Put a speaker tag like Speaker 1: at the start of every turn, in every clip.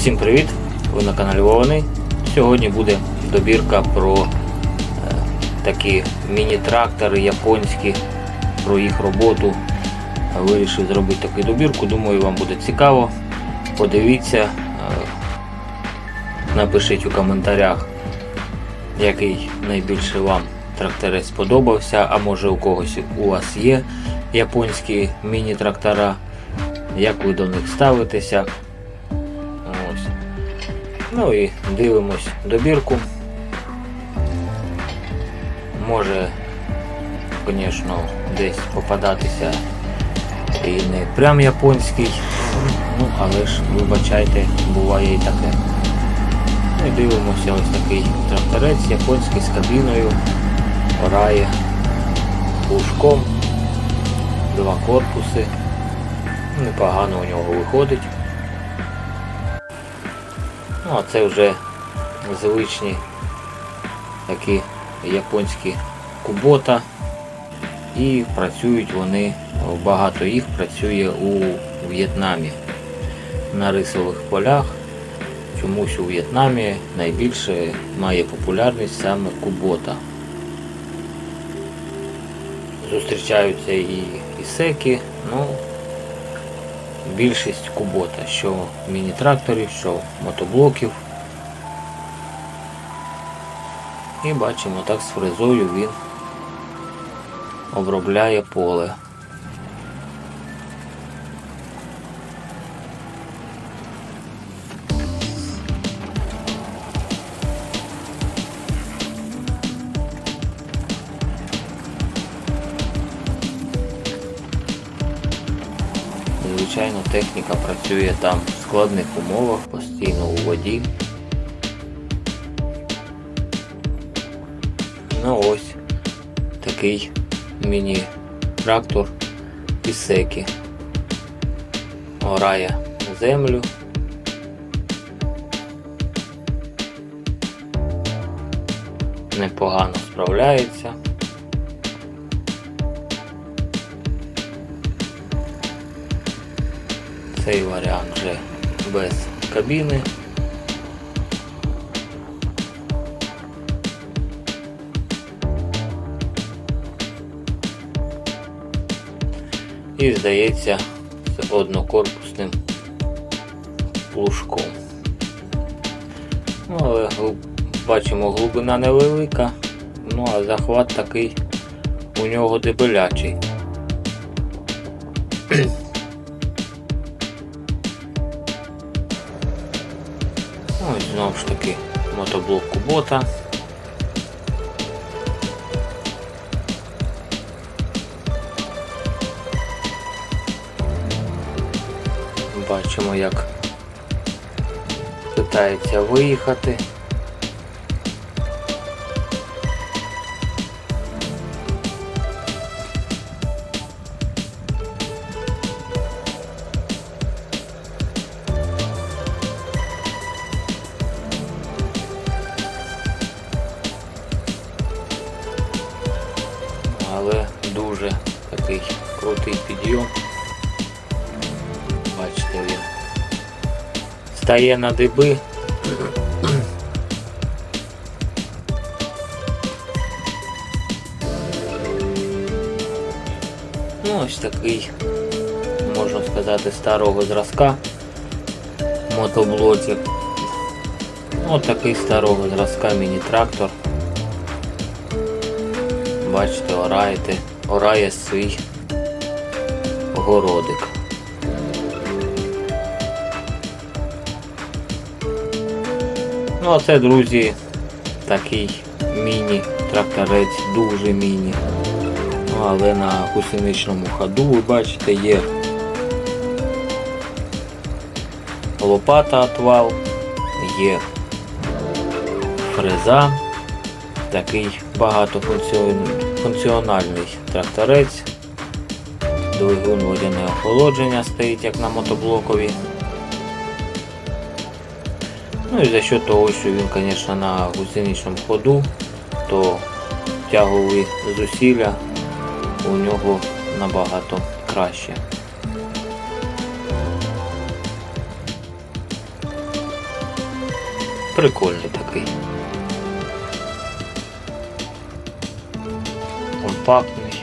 Speaker 1: Всім привіт! Ви на каналі Вовни. Сьогодні буде добірка про е, такі міні-трактори японські, про їх роботу. Вирішив зробити таку добірку, думаю, вам буде цікаво. Подивіться, е, напишіть у коментарях, який найбільше вам тракторець сподобався, а може у когось у вас є японські міні-трактора, як ви до них ставитеся. Ну і дивимось добірку. Може, звісно, десь попадатися і не прям японський, ну але ж, вибачайте, буває і таке. Ну і дивимося ось такий тракторець японський з кабіною, орає пушком, два корпуси. Непогано у нього виходить. Ну, а це вже звичні такі японські кубота. І працюють вони, багато їх працює у В'єтнамі на рисових полях. Чомусь у В'єтнамі найбільше має популярність саме кубота. Зустрічаються і ісеки, ну більшість кубота, що міні-тракторів, що мотоблоків. І бачимо, так з фрезою він обробляє поле. Звичайно, техніка працює там в складних умовах, постійно у воді. Ну ось такий міні-трактор Ісекі. Орає землю. Непогано справляється. Цей варіант вже без кабіни. І здається з однокорпусним плужком. Ну, але бачимо глибина невелика, ну а захват такий у нього дебелячий. Знову ж таки мотоблок Кубота. Бачимо, як питається виїхати. Дуже такий крутий підйом. Бачите, він стає на диби. Ну, ось такий, можна сказати, старого зразка мотоблоців. Ось такий старого зразка міні-трактор. Бачите, ораєте, орає свій городик. Ну а це, друзі, такий міні-тракторець, дуже міні. Ну, але на гусеничному ходу ви бачите є лопата отвал, є фреза такий багатофункціональний тракторець. Двигун водяне охолодження стоїть як на мотоблокові. Ну і за що того, що він, звісно, на гусеничному ходу, то тягові зусилля у нього набагато краще. Прикольний такий. Компактний.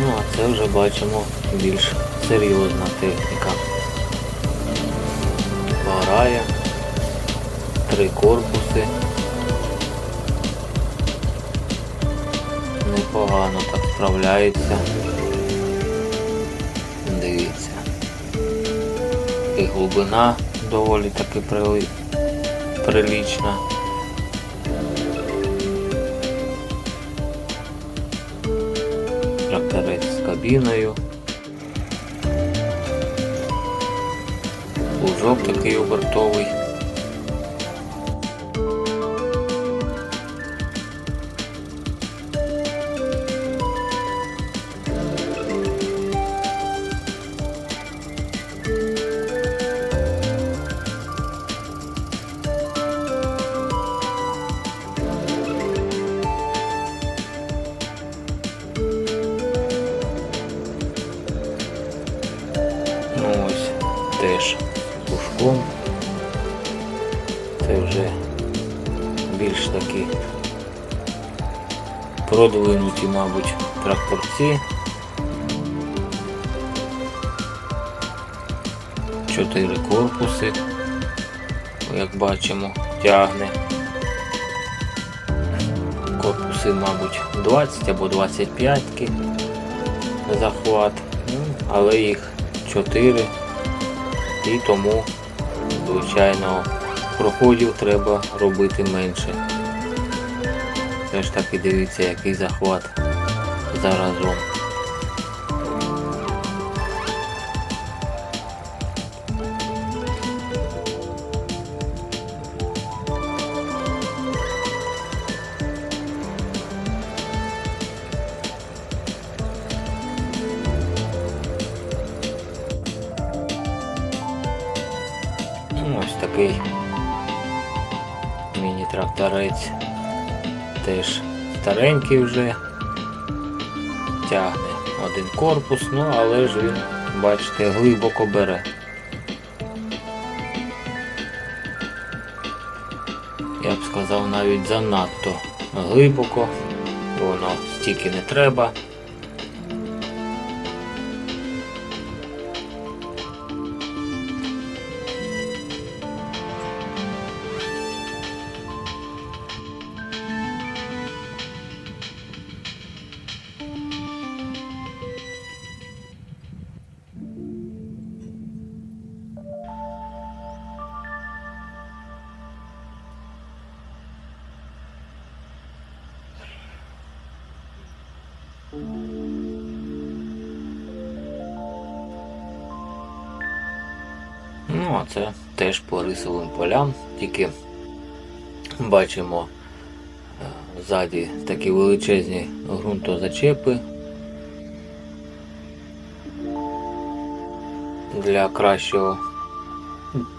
Speaker 1: Ну, а це вже бачимо більш серйозна техніка. Варає, три корпуси. Непогано так справляється. І глибина доволі таки прилічна. Тракторець з кабіною. Лужок такий обертовий. Теж з лужком. Це вже більш такі продвинуті, мабуть, тракторці. Чотири корпуси, як бачимо, тягне. Корпуси, мабуть, 20 або 25 захват, але їх 4 і тому, звичайно, проходів треба робити менше. Все ж таки дивіться, який захват заразом. Міні-тракторець. Теж старенький вже. Тягне один корпус, ну але ж він, бачите, глибоко бере. Я б сказав навіть занадто глибоко, воно стільки не треба. Ну, це теж по рисовим полям, тільки бачимо е, ззаді такі величезні ґрунтозачепи для кращого.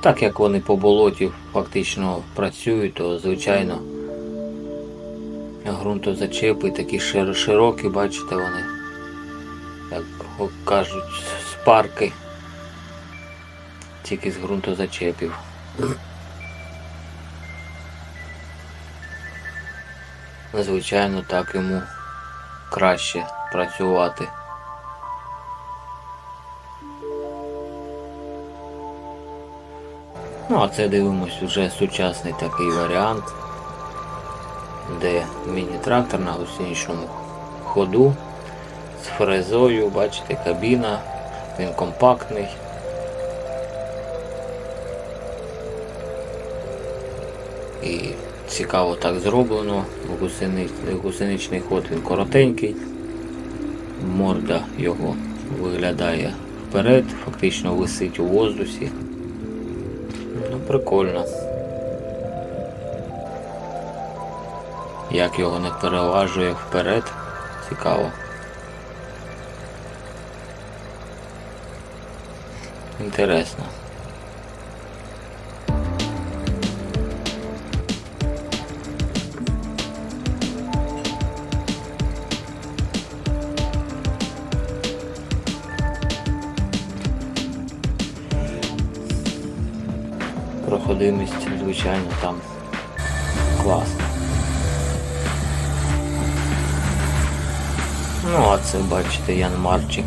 Speaker 1: Так як вони по болоті фактично працюють, то звичайно ґрунтозачепи такі широкі, бачите вони, як кажуть, спарки тільки з ґрунтозачепів. Звичайно, так йому краще працювати. Ну, а це дивимось вже сучасний такий варіант, де міні-трактор на гусеничному ходу з фрезою, бачите, кабіна, він компактний. І цікаво так зроблено. Гусени- Гусеничний ход він коротенький. Морда його виглядає вперед, фактично висить у воздусі. Ну, прикольно. Як його не переважує вперед, цікаво. Інтересно. Проходимість, звичайно, там класна. Ну, а це бачите, Янмарчик.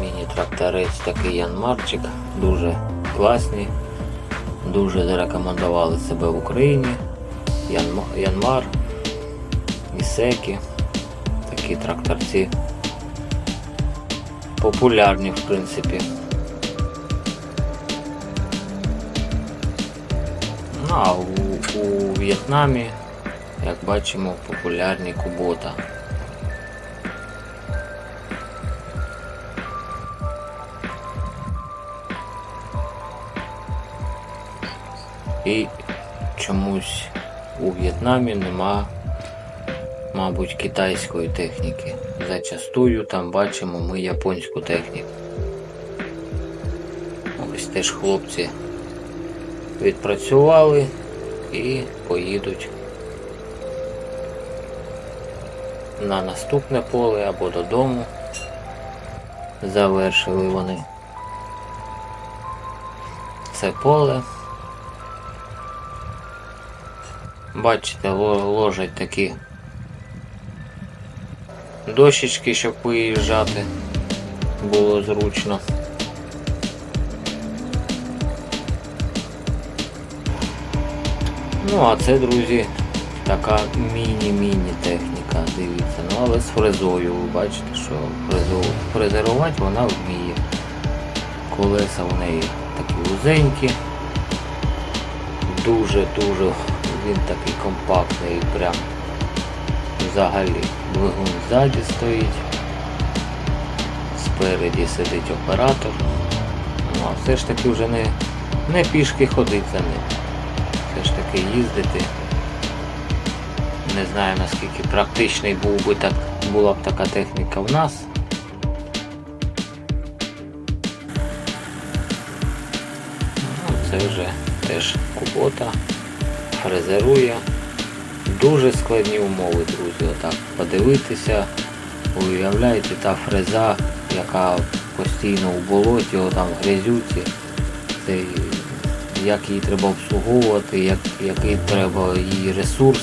Speaker 1: Міні-тракторець такий Янмарчик, дуже класний, дуже зарекомендували себе в Україні. Янма- Янмар, Ісекі, такі тракторці. Популярні, в принципі. Ну, а у, у В'єтнамі, як бачимо, популярні кубота. І чомусь у В'єтнамі нема, мабуть, китайської техніки. Зачастую там бачимо ми японську техніку. Ось теж хлопці відпрацювали і поїдуть на наступне поле або додому. Завершили вони це поле. Бачите, ложать такі дощечки, щоб виїжджати було зручно. Ну, а це, друзі, така міні-міні техніка, дивіться. Ну, але з фрезою, ви бачите, що фрезу, фрезерувати вона вміє. Колеса в неї такі вузенькі. Дуже-дуже він такий компактний, прям взагалі двигун ззаді стоїть. Спереді сидить оператор. Ну, а все ж таки вже не, не пішки ходить за ним все ж таки їздити. Не знаю наскільки практичний був би так, була б така техніка в нас. Ну, це вже теж кубота, фрезерує. Дуже складні умови, друзі, отак подивитися. Уявляєте, та фреза, яка постійно у болоті, отам грязюці. Це як її треба обслуговувати, як, який треба їй ресурс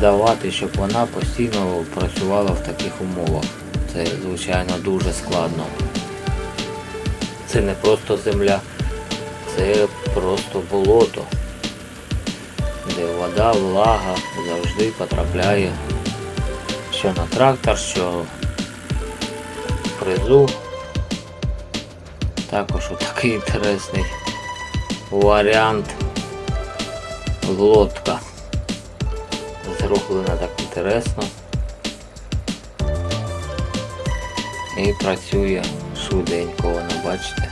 Speaker 1: давати, щоб вона постійно працювала в таких умовах. Це, звичайно, дуже складно. Це не просто земля, це просто болото, де вода, влага завжди потрапляє що на трактор, що в фрезу. Також отакий інтересний варіант лодка. Зроблена так інтересно. І працює швиденько, воно бачите.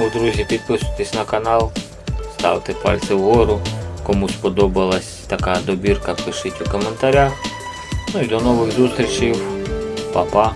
Speaker 1: Ну, друзі, підписуйтесь на канал, ставте пальці вгору. Кому сподобалась така добірка, пишіть у коментарях. Ну і до нових зустрічей. Па-па.